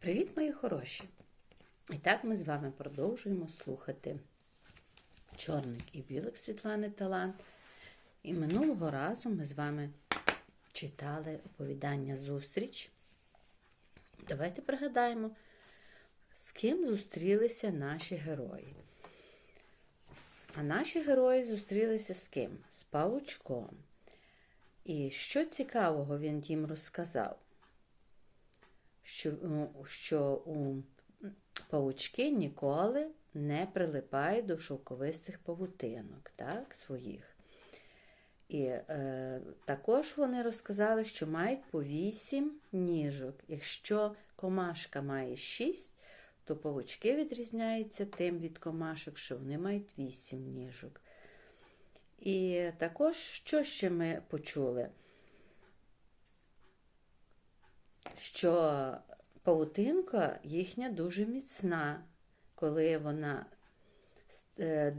Привіт, мої хороші! І так ми з вами продовжуємо слухати Чорник і білик Світлани Талант. І минулого разу ми з вами читали оповідання Зустріч. Давайте пригадаємо, з ким зустрілися наші герої. А наші герої зустрілися з ким? З павучком. І що цікавого він їм розказав? Що, ну, що у павучки ніколи не прилипають до шовковистих павутинок так, своїх. І е, також вони розказали, що мають по 8 ніжок. Якщо комашка має 6, то павучки відрізняються тим від комашок, що вони мають 8 ніжок. І також, що ще ми почули? Що павутинка їхня дуже міцна, коли вона, е,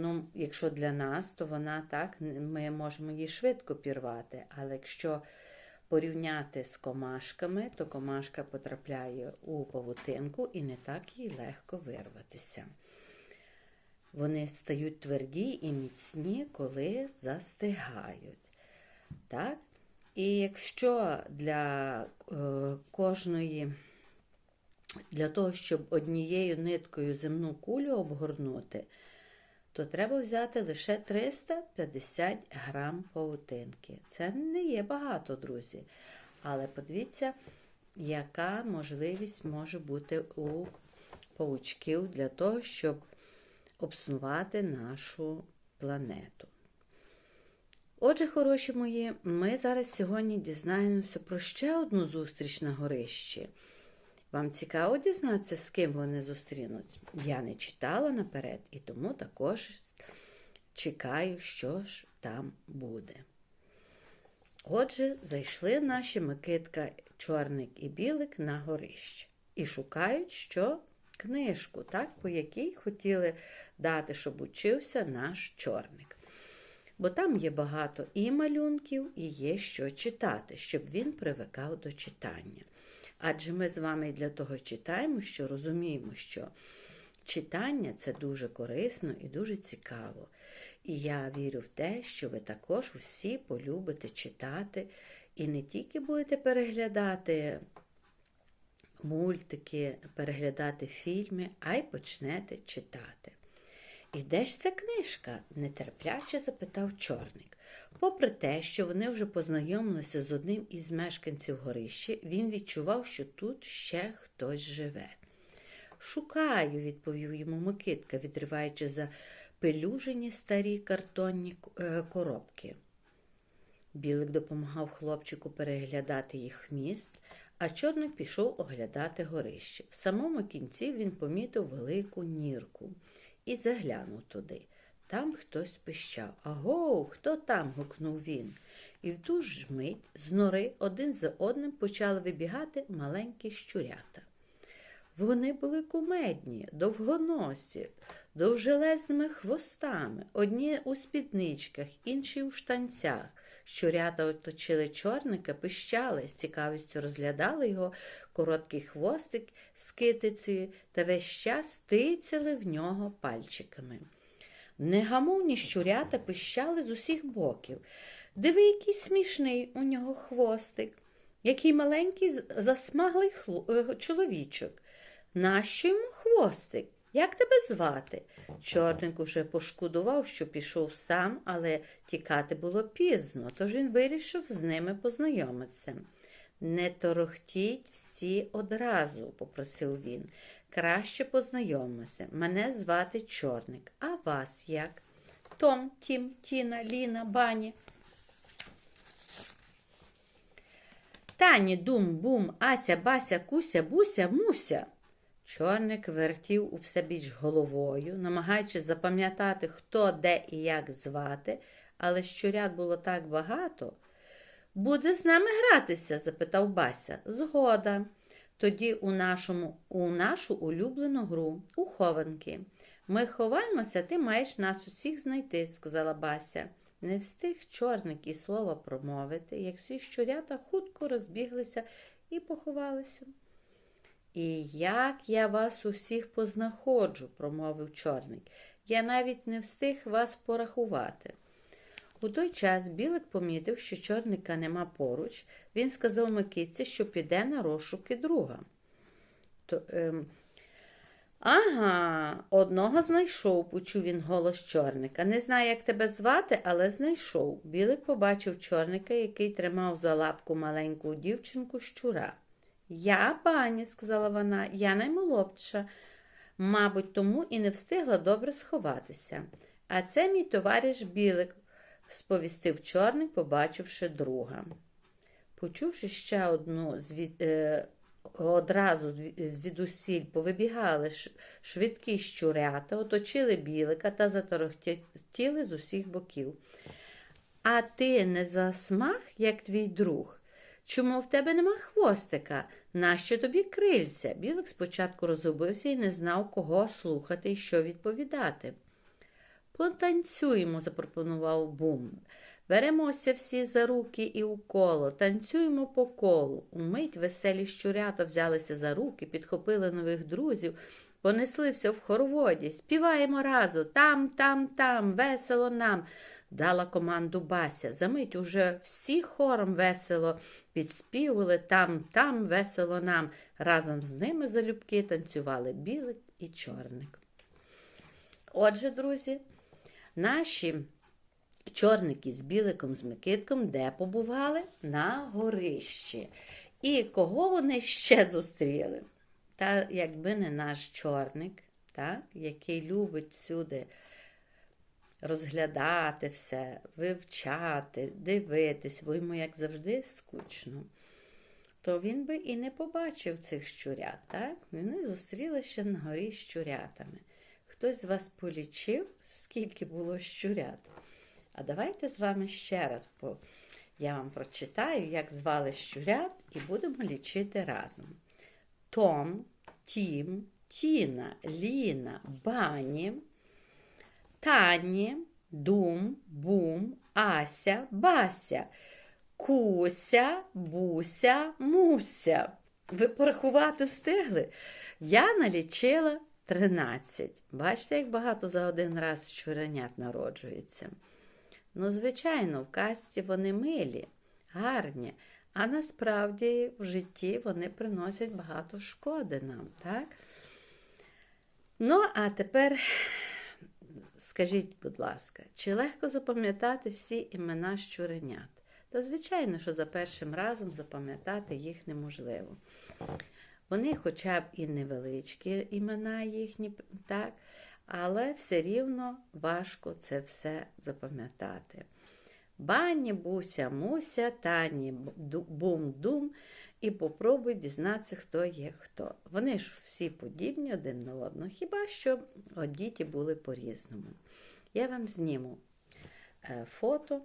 ну, якщо для нас, то вона так, ми можемо її швидко пірвати. Але якщо порівняти з комашками, то комашка потрапляє у павутинку і не так їй легко вирватися. Вони стають тверді і міцні, коли застигають. Так? І якщо для е, кожної, для того, щоб однією ниткою земну кулю обгорнути, то треба взяти лише 350 грам павутинки. Це не є багато, друзі. Але подивіться, яка можливість може бути у паучків для того, щоб обснувати нашу планету. Отже, хороші мої, ми зараз сьогодні дізнаємося про ще одну зустріч на горищі. Вам цікаво дізнатися, з ким вони зустрінуть? Я не читала наперед і тому також чекаю, що ж там буде. Отже, зайшли наші Микитка, чорник і білик на горище і шукають, що книжку, так, по якій хотіли дати, щоб учився наш чорник бо там є багато і малюнків, і є що читати, щоб він привикав до читання. Адже ми з вами для того читаємо, що розуміємо, що читання це дуже корисно і дуже цікаво. І я вірю в те, що ви також всі полюбите читати і не тільки будете переглядати мультики, переглядати фільми, а й почнете читати. І де ж ця книжка? нетерпляче запитав чорник. Попри те, що вони вже познайомилися з одним із мешканців горища, він відчував, що тут ще хтось живе. Шукаю, відповів йому Микитка, відриваючи за пелюжені старі картонні е, коробки. Білик допомагав хлопчику переглядати їх міст, а чорник пішов оглядати горище. В самому кінці він помітив велику нірку і заглянув туди. Там хтось пищав. Аго, хто там? гукнув він. І в ту ж мить з нори один за одним почали вибігати маленькі щурята. Вони були кумедні, довгоносі, довжелезними хвостами, одні у спідничках, інші у штанцях. Щурята оточили чорника, пищали, з цікавістю розглядали його короткий хвостик з китицею та весь час тицяли в нього пальчиками. Негамовні щурята пищали з усіх боків. Диви, який смішний у нього хвостик, який маленький засмаглий хло... чоловічок. Нащо йому хвостик? Як тебе звати? Чорник уже пошкодував, що пішов сам, але тікати було пізно, тож він вирішив з ними познайомитися. Не торохтіть всі одразу, попросив він. Краще познайомимося. Мене звати Чорник, а вас як? Том, Тім, Тіна, Ліна, Бані. Тані, Дум, Бум, Ася, Бася, Куся, Буся, Муся. Чорник вертів у все більш головою, намагаючись запам'ятати, хто де і як звати, але щурят було так багато. Буде з нами гратися? запитав Бася. Згода. Тоді у нашому, у нашу улюблену гру, у хованки. Ми ховаємося, ти маєш нас усіх знайти, сказала Бася. Не встиг чорник і слова промовити, як всі щурята хутко розбіглися і поховалися. І як я вас усіх познаходжу, промовив чорник. Я навіть не встиг вас порахувати. У той час Білик помітив, що чорника нема поруч. Він сказав Микитці, що піде на розшуки друга. То, ем, Ага, одного знайшов, почув він голос чорника. Не знаю, як тебе звати, але знайшов. Білик побачив чорника, який тримав за лапку маленьку дівчинку щура. Я, пані, сказала вона, я наймолодша. Мабуть, тому і не встигла добре сховатися. А це мій товариш Білик, сповістив чорник, побачивши друга. Почувши ще одну звід, е, одразу зві- звідусіль повибігали швидкі щурята, оточили білика та заторохтіли з усіх боків. А ти не засмаг, як твій друг? Чому в тебе нема хвостика? Нащо тобі крильця? Білик спочатку розгубився і не знав, кого слухати і що відповідати. Потанцюємо, запропонував Бум. Беремося всі за руки і у коло, танцюємо по колу. Умить веселі щурята взялися за руки, підхопили нових друзів, понеслися в хороводі. Співаємо разу там, там, там, весело нам. Дала команду Бася. Замить уже всі хором весело підспівали там, там, весело нам. Разом з ними залюбки танцювали білик і чорник. Отже, друзі, наші чорники з біликом, з Микитком де побували? На горищі. І кого вони ще зустріли? Та якби не наш чорник, так, який любить всюди розглядати все, вивчати, дивитись, бо йому, як завжди, скучно, то він би і не побачив цих щурят. так? Вони зустріли ще на горі з щурятами. Хтось з вас полічив, скільки було щурят? А давайте з вами ще раз по... я вам прочитаю, як звали щурят, і будемо лічити разом. Том, Тім, Тіна, Ліна, Бані, Тані, Дум, Бум, Ася, Бася, Куся, Буся, Муся. Ви порахувати встигли? Я налічила 13. Бачите, як багато за один раз щуренят народжується. Ну, звичайно, в казці вони милі, гарні, а насправді в житті вони приносять багато шкоди нам, так? Ну, а тепер скажіть, будь ласка, чи легко запам'ятати всі імена щуренят? Та, звичайно, що за першим разом запам'ятати їх неможливо. Вони хоча б і невеличкі імена їхні, так, але все рівно важко це все запам'ятати. Бані, буся, муся, тані, бум-дум, і попробуй дізнатися, хто є хто. Вони ж всі подібні один на одного, хіба що одіті були по-різному. Я вам зніму е, фото,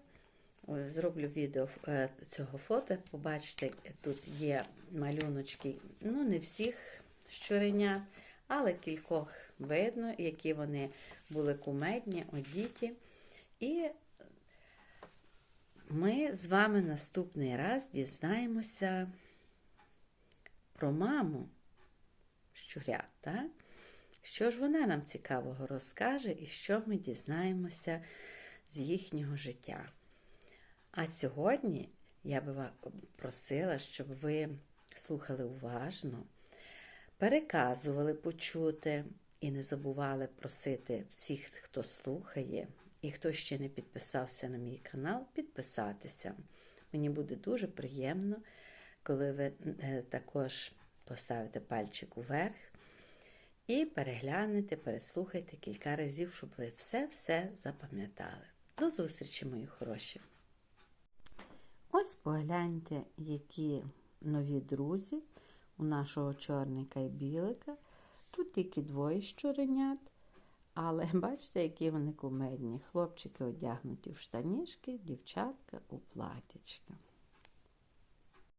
зроблю відео е, цього фото. Побачите, тут є малюночки, ну, не всіх щуренят, але кількох видно, які вони були кумедні, одіті. І ми з вами наступний раз дізнаємося про маму щурят. Так? Що ж вона нам цікавого розкаже і що ми дізнаємося з їхнього життя. А сьогодні я би вас просила, щоб ви слухали уважно, переказували почути і не забували просити всіх, хто слухає, і хто ще не підписався на мій канал, підписатися. Мені буде дуже приємно, коли ви е, також поставите пальчик уверх і переглянете, переслухайте кілька разів, щоб ви все-все запам'ятали. До зустрічі, мої хороші! Ось погляньте, які нові друзі у нашого чорника і білика. Тут тільки двоє щуренят, але бачите, які вони кумедні. Хлопчики одягнуті в штанішки, дівчатка у платячка.